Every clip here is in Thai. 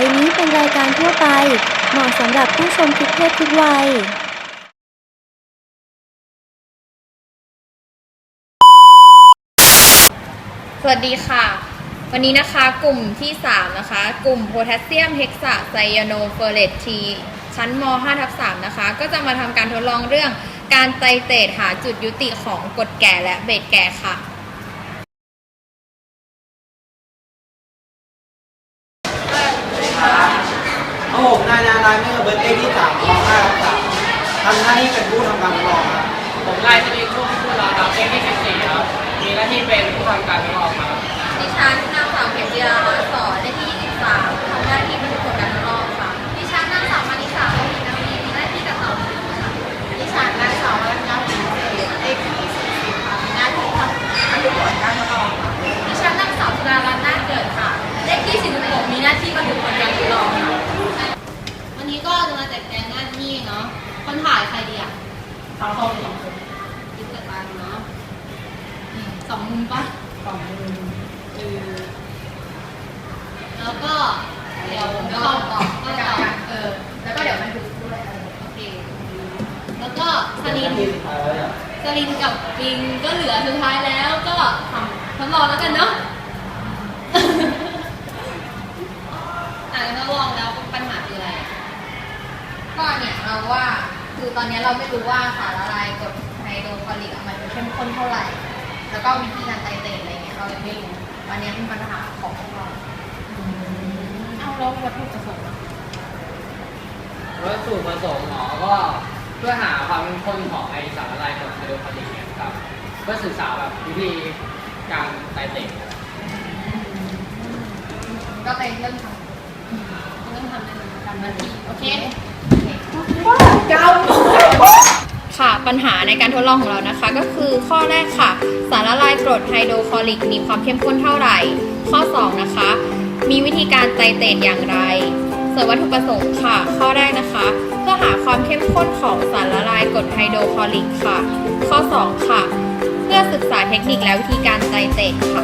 ไปนี้เป็นรายการทั่วไป เหมาะสำหรับผู้ชมทุกเพศทุกวัย สวัสดีค่ะ วันนี้นะคะกลุ่มที่ 3 นะคะ กลุ่มโพแทสเซียมเฮกซาไซยาโนเฟอร์เรตทีชั้นม5ทับ3นะคะ ก็จะมาทำการทดลองเรื่องการไตรเตรดหาจุดยุติของกรดแก่และเบสแก่ค่ะายนาลายเมื่อเบิร์ตเดย์ที่สามมห้าทับสามทำหน้าที่เป็นผู้ทำการทดลองครับผมนายชลินชุ่มผู้รอรับเอ็กที่สิบสี่ครับ มีหน้าที่เป็นผู้ทำการทดลองครับดิฉันนางสาวเข็มจีราร้อยสอนเล สองมุมปะสองมุมเออแล้วก็เดี๋ยวก็ต่อก็ต่อเออแล้วก็เดี๋ยวบันทึกด้วยโอเคแล้วก็สลินสลินกับปิงก็เหลือสุดท้ายแล้วก็ทำทดลองแล้วกันเนาะอ่านทดลองแล้วปัญหาคืออะไรก็เนี่ยเราว่าคือตอนนี้เราไม่รู้ว่าสารละลายกรดไฮโดรคลอริกอะมันเข้มข้นเท่าไหร่ แล้วก็วิธีการไตรเตรดอะไรเงี้ยเรายังไม่รู้วันนี้เป็นปัญหาของพวกเราเอาแล้ววัตถุประสงค์อะวัตถุประสงค์หมอก็เพื่อหาความเข้มข้นของไอสารละลายกรดไฮโดรคลอริกเนี่ยครับเพื่อศึกษาแบบวิธีการไตรเตรดก็เลยเริ่มทเริ่มทำเป็นการบันทีโอเค ค่ะ ปัญหาในการทดลองของเรานะคะ ก็คือข้อแรกค่ะ สารละลายกรดไฮโดรคลอริก มีความเข้มข้นเท่าไหร่ ข้อ 2 นะคะ มีวิธีการไตเตรดอย่างไรส่วนวัตถุประสงค์ค่ะ ข้อแรกนะคะ เพื่อหาความเข้มข้นของสารละลายกรดไฮโดรคลอริกค่ะ ข้อ 2 ค่ะ เพื่อศึกษาเทคนิคและวิธีการไตเตรดค่ะ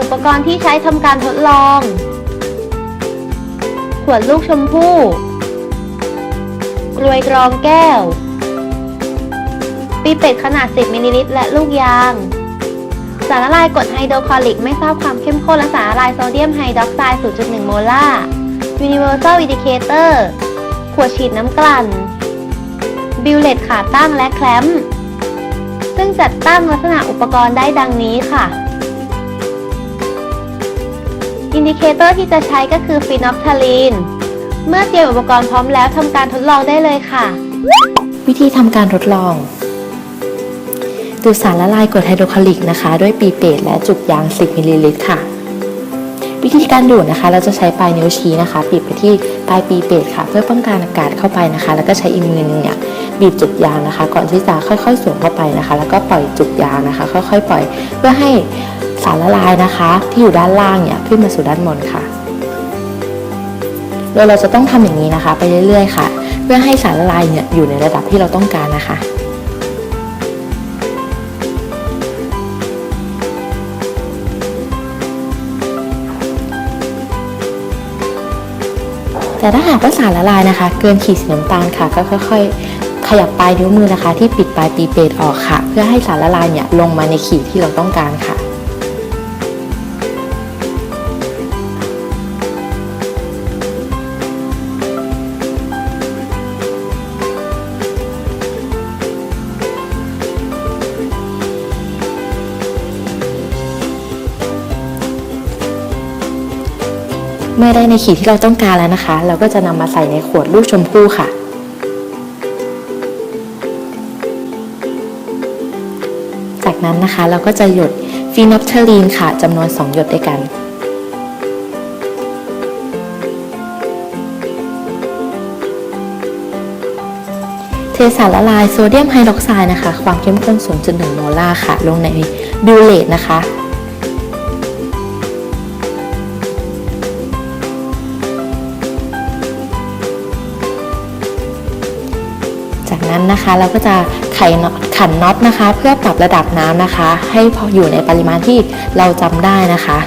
อุปกรณ์ที่ใช้ทำการทดลอง ขวดลูกชมพู่กลวยกรองแก้ว ปีเป็ดขนาด 10 มิลลิลิตร และลูกยาง สารละลายกรดไฮโดรคลอริกไม่ทราบความเข้มข้นและสารละลายโซเดียมไฮดรอกไซด์ 0.1 โมลาร์ Universal Indicator ขวดฉีดน้ำกลั่น บิลเลตขาตั้งและแคลมป์ซึ่งจัดตั้งลักษณะอุปกรณ์ได้ดังนี้ค่ะ อินดิเคเตอร์ที่จะใช้ก็คือฟีนอฟทาลีน เมื่อเตรียมอุปกรณ์พร้อมแล้วทำการทดลองได้เลยค่ะ วิธีทำการทดลอง ดูดสารละลายกรดไฮโดรคลอริกนะคะ ด้วยปีเปตและจุกยาง 10มิลลิลิตรค่ะ วิธีการดูดนะคะ เราจะใช้ปลายนิ้วชี้นะคะบีบไปที่ปลายปีเปตค่ะ เพื่อป้องกันอากาศเข้าไปนะคะ แล้วก็ใช้อีกมือหนึงเนี่ยบีบจุกยางนะคะ ก่อนที่จะค่อยๆสวมเข้าไปนะคะ แล้วก็ปล่อยจุกยางนะคะ ค่อยๆ ปล่อย เพื่อให้สารละลายนะคะ ที่อยู่ด้านล่างเนี่ยขึ้นมาสู่ด้านบนค่ะ โดยเราจะต้องทำอย่างนี้นะคะ ไปเรื่อยๆ ค่ะ เพื่อให้สารละลายเนี่ยอยู่ในระดับที่เราต้องการนะคะ แต่ถ้าหากว่าสารละลายนะคะ เกินขีดสีน้ำตาลค่ะ ก็ค่อยๆ ขยับปลายนิ้วมือนะคะ ที่ปิดปลายปีเปตออกค่ะ เพื่อให้สารละลายเนี่ยลงมาในขีดที่เราต้องการค่ะ เมื่อได้ในขีดที่เราต้องการแล้วนะคะ เราก็จะนำมาใส่ในขวดลูกชมพู่ค่ะ จากนั้นนะคะเราก็จะหยดฟีนอฟเทอรีนค่ะจำนวน 2 หยดด้วยกันเทสารละลายโซเดียมไฮดรอกไซด์นะคะ ความเข้มข้น 0.1 โมลาร์ค่ะ ลงในบิวเลตนะคะ นั้นนะคะ เราก็จะไขขันน็อตนะคะ เพื่อปรับระดับน้ำนะคะ ให้พออยู่ในปริมาณที่เราจำได้นะคะ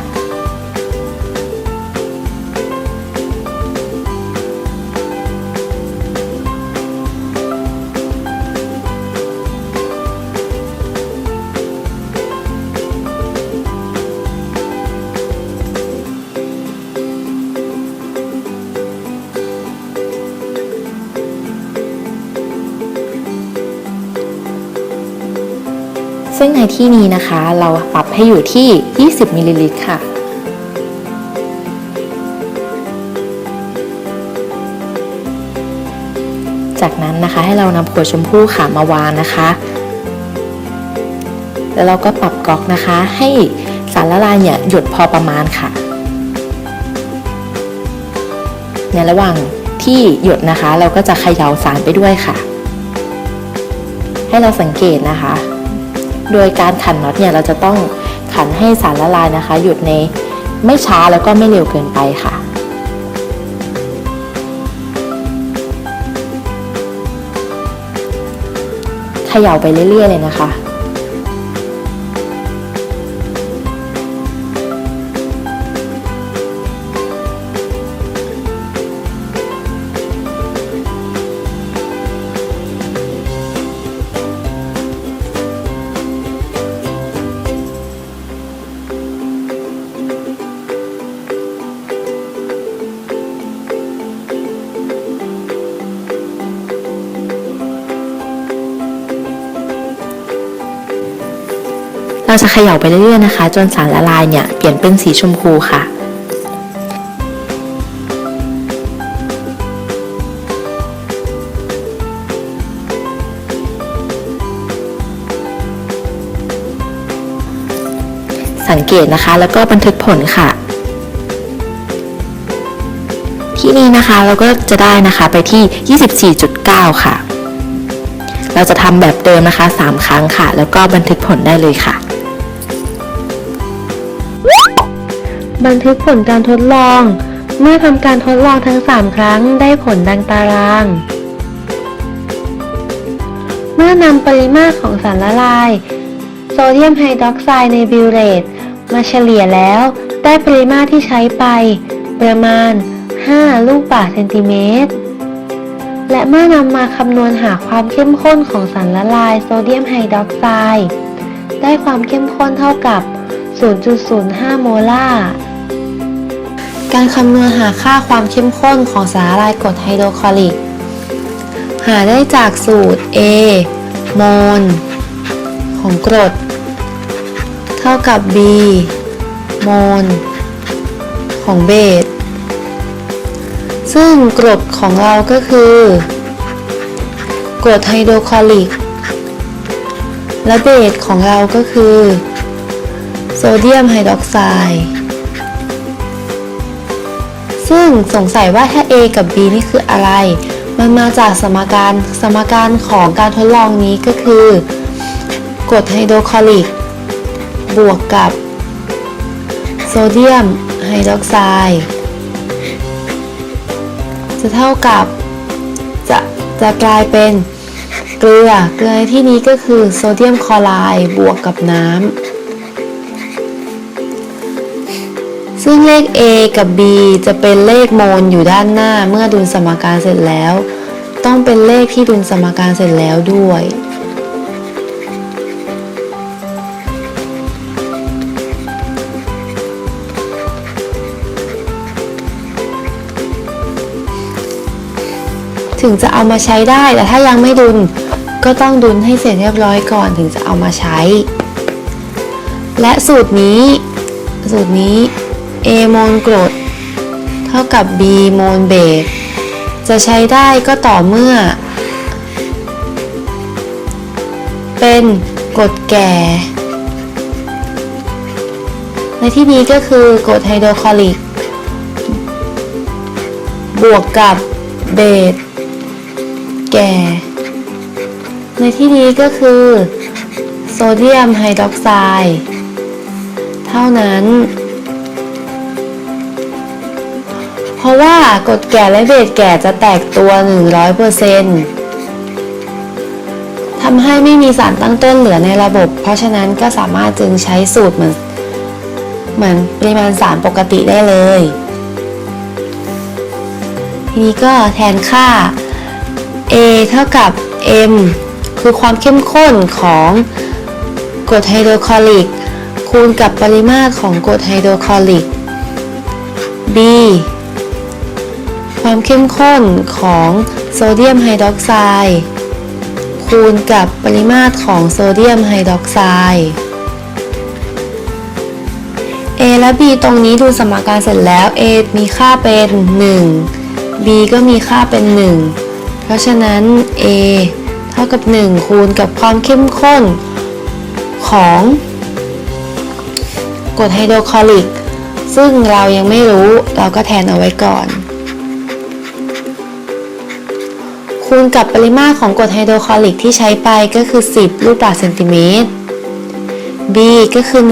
ซึ่งในที่นี้นะคะ เราปรับให้อยู่ที่ 20มิลลิลิตรค่ะ จากนั้นนะคะให้เรานำขวดชมพู่ค่ะมาวางนะคะ แล้วเราก็ปรับก๊อกนะคะ ให้สารละลายเนี่ยหยดพอประมาณค่ะ ในระหว่างที่หยดนะคะ เราก็จะเขย่าสารไปด้วยค่ะ ให้เราสังเกตนะคะ โดยการขันน็อตเนี่ยเราจะต้องขันให้สารละลายนะคะ หยุดในไม่ช้าแล้วก็ไม่เร็วเกินไปค่ะเขย่าไปเรื่อยๆเลยนะคะ เราจะเขย่าไปเรื่อยๆนะคะ จนสารละลายเนี่ยเปลี่ยนเป็นสีชมพูค่ะสังเกตนะคะแล้วก็บันทึกผลค่ะ ที่นี่นะคะเราก็จะได้นะคะไปที่ 24.9 ค่ะ เราจะทำแบบเดิมนะคะ 3 ครั้งค่ะ แล้วก็บันทึกผลได้เลยค่ะ บันทึกผลการทดลอง เมื่อทำการทดลองทั้ง 3 ครั้งได้ผลดังตาราง เมื่อนำปริมาตรของสารละลาย โซเดียมไฮดรอกไซด์ในบิวเรตมาเฉลี่ยแล้ว ได้ปริมาตรที่ใช้ไป ประมาณ 5 ลูกบาศก์เซนติเมตร และเมื่อนำมาคำนวณหาความเข้มข้นของสารละลายโซเดียมไฮดรอกไซด์ได้ความเข้มข้นเท่ากับ 0.05 โมลาร์ การคำนวณหาค่าความเข้มข้นของสารละลายกรดไฮโดรคลอริก หาได้จากสูตร A โมลของกรด เท่ากับ B โมลของเบส ซึ่งกรดของเราก็คือ กรดไฮโดรคลอริก และเบสของเราก็คือ โซเดียมไฮดรอกไซด์ ซึ่งสงสัยว่าถ้า A กับ B นี่คืออะไร มันมาจากสมการสมการของการทดลองนี้ก็คือกรดไฮโดรคลอริก บวกกับโซเดียมไฮดรอกไซด์จะเท่ากับจะจะกลายเป็นเกลือ เกลือที่นี้ก็คือโซเดียมคลอไรด์บวกกับน้ำ ซึ่งเลข A กับ B จะเป็นเลขโมลอยู่ด้านหน้าเมื่อดุลสมการเสร็จแล้ว ต้องเป็นเลขที่ดุลสมการเสร็จแล้วด้วย ถึงจะเอามาใช้ได้แต่ถ้ายังไม่ดุลก็ต้องดุลให้เสร็จเรียบร้อยก่อนถึงจะเอามาใช้ และสูตรนี้ สูตรนี้ A โมลกรด เท่ากับ B โมลเบสจะใช้ได้ก็ต่อเมื่อ เป็นกรดแก่ ในที่นี้ก็คือกรดไฮโดรคลอริก บวกกับเบสแก่ ในที่นี้ก็คือ โซเดียมไฮดรอกไซด์ เท่านั้น เพราะว่ากรดแก่และเบสแก่จะแตกตัว 100%ทำให้ไม่มีสารตั้งต้นเหลือในระบบ เพราะฉะนั้นก็สามารถจึงใช้สูตรเหมือนเหมือนปริมาณสารปกติได้เลย ทีนี้ก็แทนค่า A เท่ากับ M คือความเข้มข้นของกรดไฮโดรคลอริก คูณกับปริมาตรของกรดไฮโดรคลอริก B ความเข้มข้นของโซเดียมไฮดรอกไซด์คูณกับปริมาตรของโซเดียมไฮดรอกไซด์ A และ B ตรงนี้ดูสมการเสร็จแล้ว A มีค่าเป็น 1 B ก็มีค่าเป็น 1 เพราะฉะนั้น A เท่ากับ 1 คูณกับความเข้มข้นของกรดไฮโดรคลอริก ซึ่งเรายังไม่รู้เราก็แทนเอาไว้ก่อน คูณกับปริมาตรของกรดไฮโดรคลอริกที่ใช้ไปก็คือ 10 ลูกบาศก์เซนติเมตร B ก็คือ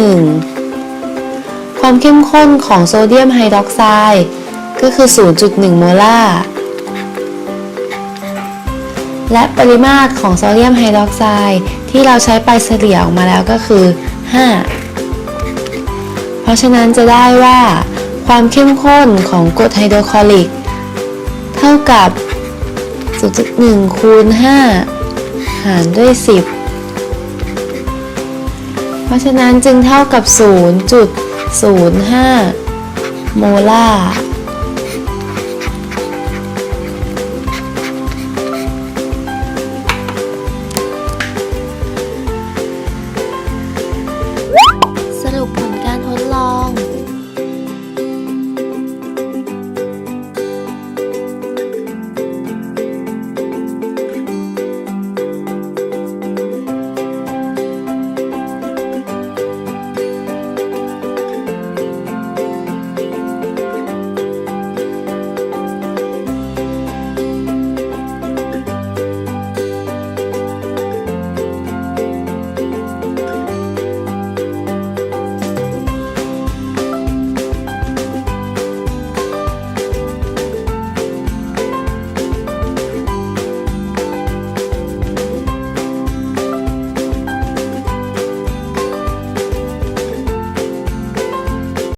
1 ความเข้มข้นของโซเดียมไฮดรอกไซด์ก็คือ 0.1 โมลาร์ และปริมาตรของโซเดียมไฮดรอกไซด์ที่เราใช้ไปเฉลี่ยออกมาแล้วก็คือ 5 เพราะฉะนั้นจะได้ว่า ความเข้มข้นของกรดไฮโดรคลอริก เท่ากับ 0.1คูณ5หารด้วย 10 เพราะฉะนั้นจึงเท่ากับ 0.05 โมลาร์